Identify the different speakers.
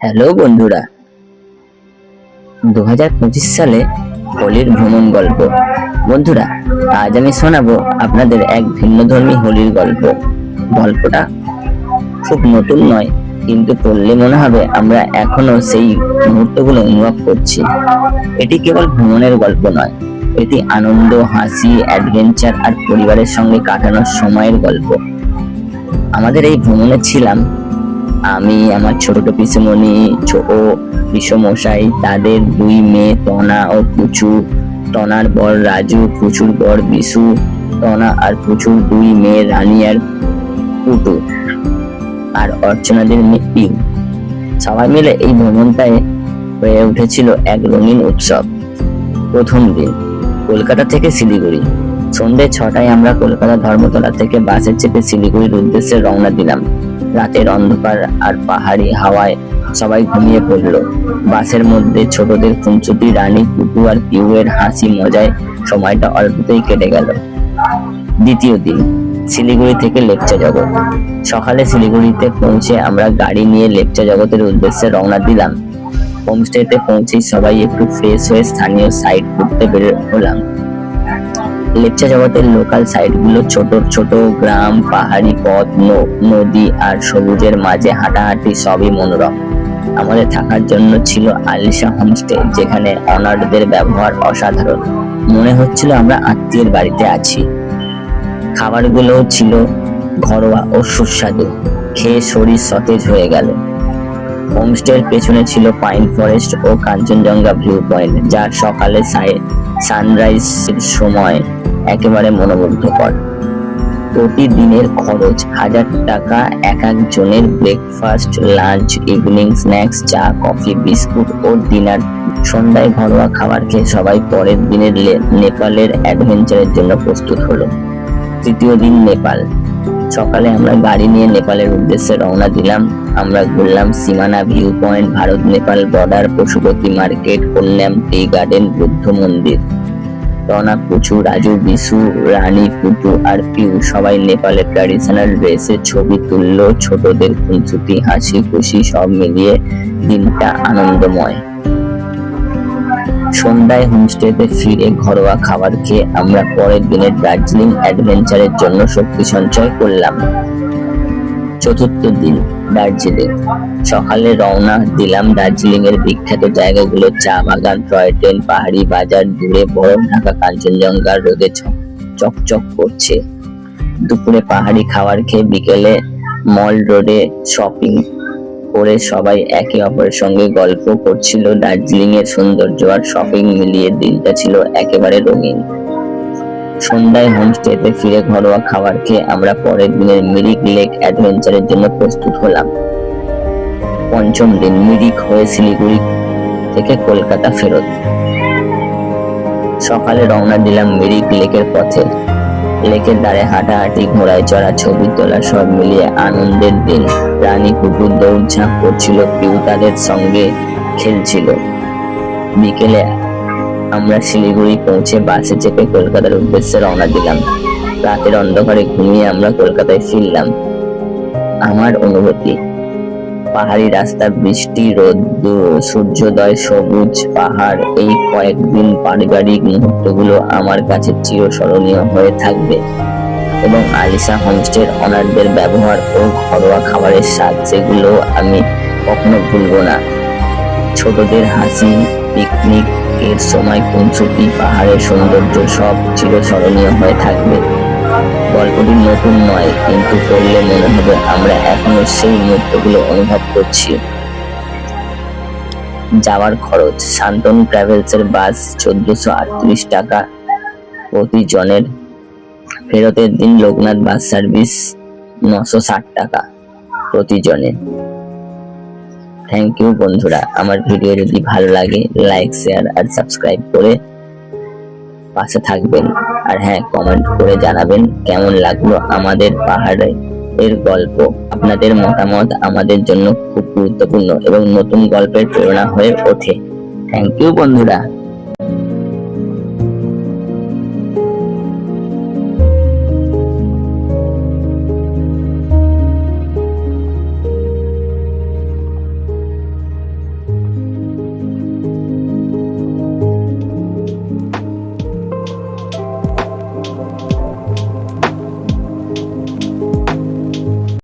Speaker 1: Hello বন্ধুরা। দু হাজার পঁচিশ সালে হোলির ভ্রমণ গল্প। বন্ধুরা, আজ আমি শোনাবো আপনাদের এক ভিন্নধর্মী হোলির গল্প। গল্পটা খুব নতুন নয়, কিন্তু পড়লে মনে হবে আমরা এখনও সেই মুহূর্তগুলো অনুভব করছি। এটি কেবল ভ্রমণের গল্প নয়, এটি আনন্দ, হাসি অ্যাডভেঞ্চার আর পরিবারের সঙ্গে কাটানোর সময়ের গল্প। আমাদের এই ভ্রমণে ছিলাম আমি, আমার ছোট পিসুমণি ও পিসমশাই তাদের দুই মেয়ে তনা ও পুচু তনার বর রাজু পুচুর বর বিশু। তনা আর পুচুর দুই মেয়ে রানী আর পুটু। আর অর্চনাদের মেয়ে পিউ সবাই মিলে এই ভ্রমণটায় হয়ে উঠেছিল এক রঙিন উৎসব। প্রথম দিন, কলকাতা থেকে শিলিগুড়ি। সন্ধ্যে ছটায় আমরা কলকাতা ধর্মতলা থেকে বাসে চেপে শিলিগুড়ির উদ্দেশ্যে রওনা দিলাম। রাতের অন্ধকার আর পাহাড়ি হাওয়ায় সবাই ঘুমিয়ে পড়ল। বাসের মধ্যে ছোটদের খুনচুটি রানী, কুটু আর পিউয়ের হাসি মজায় সময়টা অল্পতেই কেটে গেল। দ্বিতীয় দিন, শিলিগুড়ি থেকে লেকচা জগৎ। সকালে শিলিগুড়িতে পৌঁছে আমরা গাড়ি নিয়ে লেকচা জগতের উদ্দেশ্যে রওনা দিলাম। হোমস্টেতে পৌঁছেই সবাই একটু ফ্রেশ হয়ে স্থানীয় সাইট ঘুরতে বের হলাম। লেপচা জগতের লোকাল সাইটগুলো ছোট ছোট গ্রাম, পাহাড়ি পথ নদী আর সবুজের মাঝে হাঁটাহাঁটি সবই মনোরম। আমাদের থাকার জন্য ছিল আলিশা হোমস্টে যেখানে অনার্ডদের ব্যবহার অসাধারণ। মনে হচ্ছিল আমরা আত্মীয়ের বাড়িতে আছি। খাবারগুলোও ছিল ঘরোয়া ও সুস্বাদু। খেয়ে শরীর সতেজ হয়ে গেল। হোমস্টের পেছনে ছিল পাইন ফরেস্ট ও কাঞ্চনজঙ্ঘা ভিউ পয়েন্ট যা সকালে সানরাইজের সময় একেবারে মনোমুগ্ধকর। প্রতিদিনের খরচ, হাজার টাকা এক একজনের ব্রেকফাস্ট লাঞ্চ ইভিনিং স্ন্যাক্স চা কফি বিস্কুট ও ডিনার সন্ধ্যায় ঘরোয়া খাবার খেয়ে সবাই পরের দিনের নেপালের অ্যাডভেঞ্চারের জন্য প্রস্তুত হলো। তৃতীয় দিন নেপাল। সকালে আমরা গাড়ি নিয়ে নেপালের উদ্দেশ্যে রওনা দিলাম। আমরা ঘুরলাম Simana view point Bharat Nepal border Pashupati market Kalyan tea garden Buddha মন্দির। রনা পুচু রাজু, বিশু, রানী পুটু আর পিউ সবাই নেপালের ট্র্যাডিশনাল ড্রেসে ছবি তুললো। ছোটদের খুনসুটি, হাসি, খুশি সব মিলিয়ে দিনটা আনন্দময়। সন্ধ্যায় হোমস্টেতে ফিরে ঘরোয়া খাবার খেয়ে আমরা পরের দিনের দার্জিলিং অ্যাডভেঞ্চারের জন্য শক্তি সঞ্চয় করলাম। চতুর্থ দিন। দার্জিলিং। সকালে রওনা দিলাম দার্জিলিং এর বিখ্যাত জায়গাগুলো, চা বাগান, টয় ট্রেন, পাহাড়ি বাজার, দূরে বরফ ঢাকা কাঞ্চনজঙ্ঘা রোদে চকচক করছে। দুপুরে পাহাড়ি খাবার খেয়ে বিকেলে মল রোডে শপিং করে সবাই একে অপরের সঙ্গে গল্প করছিল। দার্জিলিং এর সৌন্দর্য আর শপিং মিলিয়ে দিনটা ছিল একেবারে রঙিন। সন্ধ্যায় হোমস্টেতে ফিরে ঘরোয়া খাবার খেয়ে আমরা পরের দিনের মিরিক লেক অ্যাডভেঞ্চারের জন্য প্রস্তুত হলাম। পঞ্চম দিন মিরিক হয়ে শিলিগুড়ি থেকে কলকাতা ফেরত। সকালে রওনা দিলাম মিরিক লেকের পথে। লেকের ধারে হাঁটাহাঁটি, ঘোড়ায় চড়া, ছবি তোলা সব মিলিয়ে আনন্দের দিন। রানী কুকুর দৌড়ঝাঁপ করছিল পিউ তাদের সঙ্গে খেলছিল। বিকেলে আমরা শিলিগুড়ি পৌঁছে বাসে চেপে কলকাতার উদ্দেশ্যে রওনা দিলাম। রাতের অন্ধকারে ঘুমিয়ে আমরা কলকাতায় ফিরলাম। আমার অনুভূতি, পাহাড়ি রাস্তা, বৃষ্টি, রোদ সূর্যোদয়, সবুজ পাহাড়, এই কয়েকদিন পারিবারিক মুহূর্তগুলো আমার কাছে চিরস্মরণীয় হয়ে থাকবে এবং আলিসা হোমস্টের অনারদের ব্যবহার ও ঘরোয়া খাবারের স্বাদ, সেগুলো আমি কখনো ভুলবো না। ছোটদের হাসি পিকনিকের সময় কুঞ্চুটি পাহাড়ের সৌন্দর্য সব চিরস্মরণীয় হয়ে থাকবে। গল্পটি নতুন নয়, কিন্তু পড়লে মনে হবে আমরা এখনও সেই মুহূর্তগুলো অনুভব করছি। যাওয়ার খরচ শান্তন ট্রাভেলস এর বাস চোদ্দশো আটত্রিশ টাকা প্রতি জনের ফেরতের দিন লোকনাথ বাস সার্ভিস নশো ষাট টাকা প্রতি জনের থ্যাংক ইউ বন্ধুরা। আমার ভিডিও যদি ভালো লাগে লাইক শেয়ার আর সাবস্ক্রাইব করে পাশে থাকবেন। আর হ্যাঁ কমেন্ট করে জানাবেন কেমন লাগল আমাদের পাহাড়ে এর গল্প। আপনাদের মতামত আমাদের জন্য খুব গুরুত্বপূর্ণ এবং নতুন গল্পের প্রেরণা হয়ে ওঠে। থ্যাংক ইউ বন্ধুরা।